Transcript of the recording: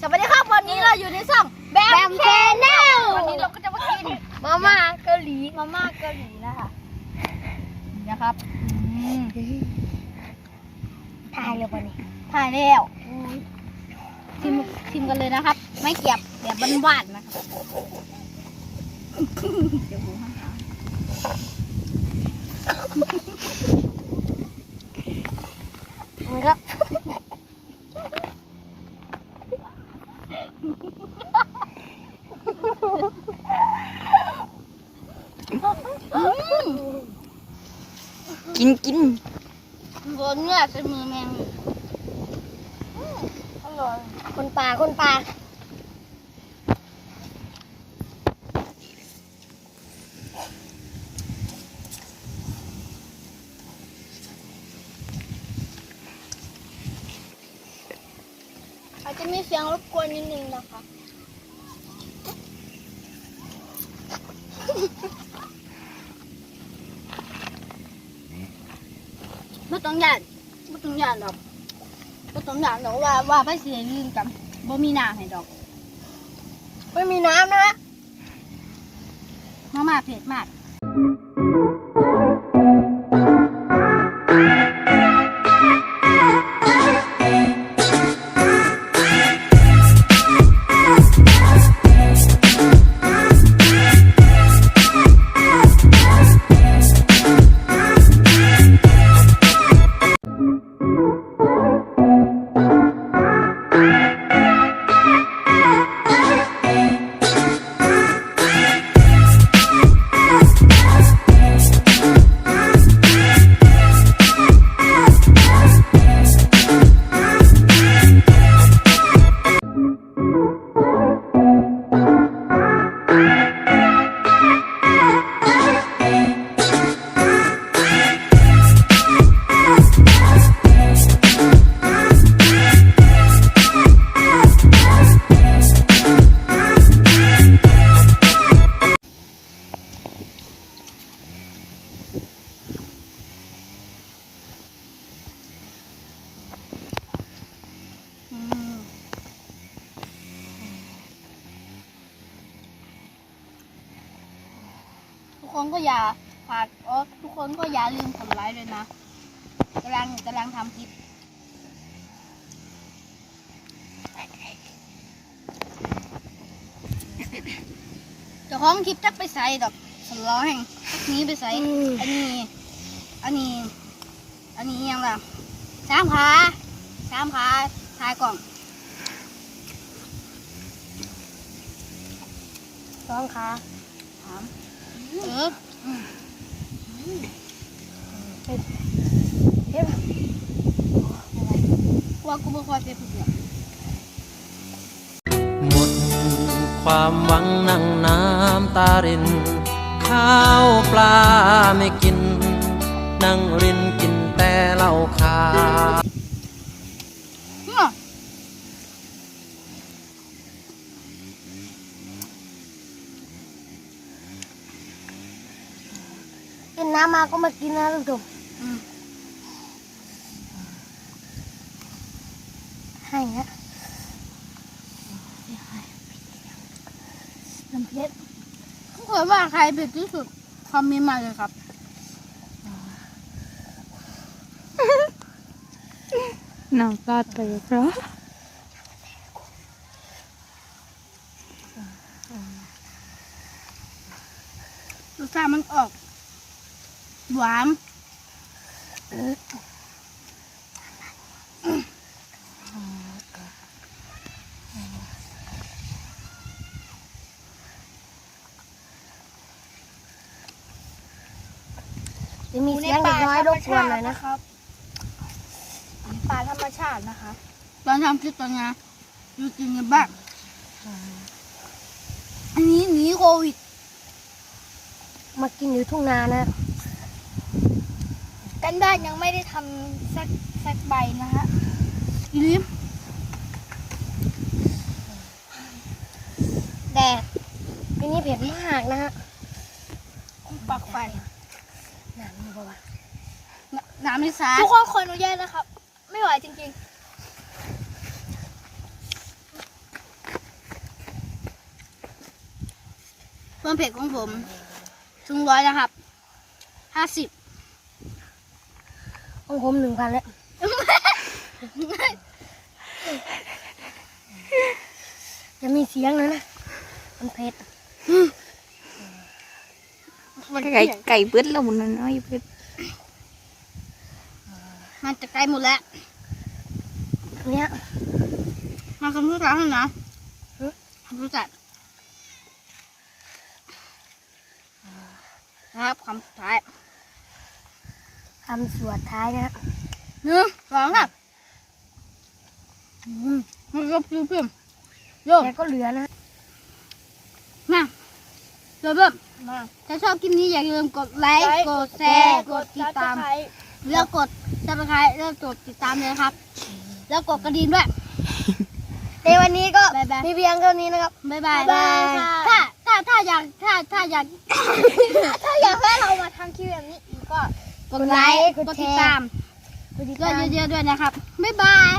สวัสดีครับวันนี้เราอยู่ในช่องแบแบมมแชแชนนแนแนลลวันนี้เราก็จะมากินมาม่าเกาหลีมาม่าเกาหลีนะคะนี่นะครับอืมถ่ายเลยวันนี้ถ่ายแล้วชิมชิมกันเลยนะครับ ไม่เก็บแบบหวานๆนะครับเดี๋ยวดูให้ค่ะมันก็ อืม กินกินโดนเนื้อใส่มือแมงอืมอร่อยคนป่าคนป่าอาจจะมีเสียงรบกวนนิดนึงนะคะ ไม่ ต้องยานไม่ต้องยานดอกไม่ต้องยานดอกว่าว่าไปเสียลืมกันบ่มีน้ำให้ดอกไม่มีน้ำนะมามาเผ็ดมาก คนก็อย่าฝากอ๋อทุกคนก็อย่าลืมกดไลค์เลยนะกำลังกำลังทำคลิปเจ้าของคลิปจักไปใส่ดอกสล้อแห่งจักหนี้ไปใส่อันนี้ อันนี้ อันนี้ยังล่ะสามขาสามขาถ่ายกล่องสองขาถาม เออเฮ้ยว่ากูไม่ค่อยเป็นผู้เดียวหมดความหวังนั่งน้ำตาริน ข้าวปลาไม่กิน นั่งรินกินแต่เหล้าขาว กินน้ำมาก็มากินนะทุกท่านอืมให้นะน้ำเพชรถ้าเกิดว่าใครเผ็ดที่สุดคอมเมนต์มาเลยครับ น้ำตาเตยเพราะรสชาติมันออก หวานจะมีเสียงเด็กน้อยรบกวนหน่อยนะครับปลาธรรมชาตินะคะ ตอนทำคลิปตอนนี้อยู่จริงกันบ้างอันนี้หนีโควิด มากินอยู่ทุ่งนานะ กันด้านยังไม่ได้ทำสักสักใบนะฮะลิมแดดอันนี้เผ็ดมากนะฮะปักไฟน้ำนี่ปะวะน้ำนี่สาทุกคนขออนุญาตนะครับ ไม่ไหวจริงๆความเผ็ดของผมถึงร้อยนะครับห้าสิบ ของผมหนึ่งพันแล้วจะมีเสียงนะนะมันเผ็ดไก่ไก่เบิ้ลแล้วมันน้อยเบิ้ลมันจะใกล้หมดแล้วอันเนี้ยมาคำพูดร้านนะคำพูดจัดนะครับคำสุดท้าย คำสวดท้ายนะฮะหนึ่งสองครับอืมมันก็เพิ่มโยมแต่ก็เหลือนะ มาเริ่มเริ่มมาถ้าชอบคลิปนี้อย่าลืมกดไลค์ กดแชร์ กดติดตาม แล้วกดซับสไครต์แล้วกดติดตามเลยนะครับ แล้วกดกระดิ่งด้วย ในวันนี้ก็บ๊ายบายมีเพียงเท่านี้นะครับ บ๊ายบายบ๊ายบายค่ะถ้าถ้าถ้าอยากถ้าถ้าอยากถ้าอยากให้เรามาทำคลิปแบบนี้อีก ก็กดไลค์ กดกดแชร์ติดตามกดติดด้วยตามเยอะๆด้วยนะครับ บ๊ายบาย